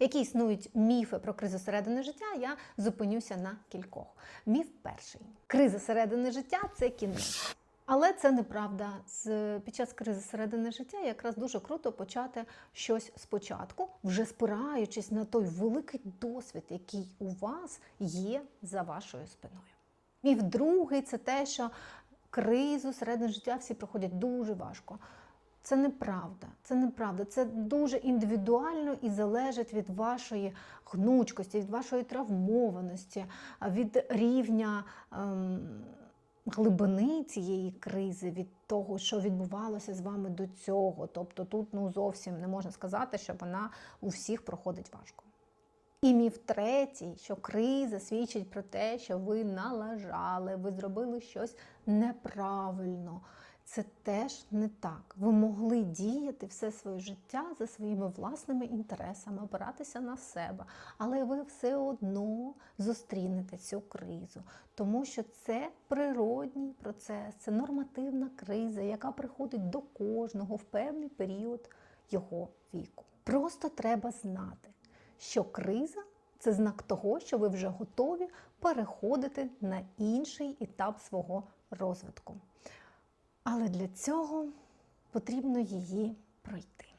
Які існують міфи про кризу середини життя, я зупинюся на кількох. Міф перший: криза середини життя це кінець. Але це неправда. З під час кризи середини життя якраз дуже круто почати щось спочатку, вже спираючись на той великий досвід, який у вас є за вашою спиною. Міф другий це те, що кризу середини життя всі проходять дуже важко. Це неправда, це неправда. Це дуже індивідуально і залежить від вашої гнучкості, від вашої травмованості, від рівня ем, глибини цієї кризи, від того, що відбувалося з вами до цього. Тобто тут ну зовсім не можна сказати, що вона у всіх проходить важко. І міф третій, що криза свідчить про те, що ви налажали, ви зробили щось неправильно. Це теж не так. Ви могли діяти все своє життя за своїми власними інтересами, опиратися на себе, але ви все одно зустрінете цю кризу, тому що це природній процес, це нормативна криза, яка приходить до кожного в певний період його віку. Просто треба знати, що криза це знак того, що ви вже готові переходити на інший етап свого розвитку. Для цього потрібно її пройти.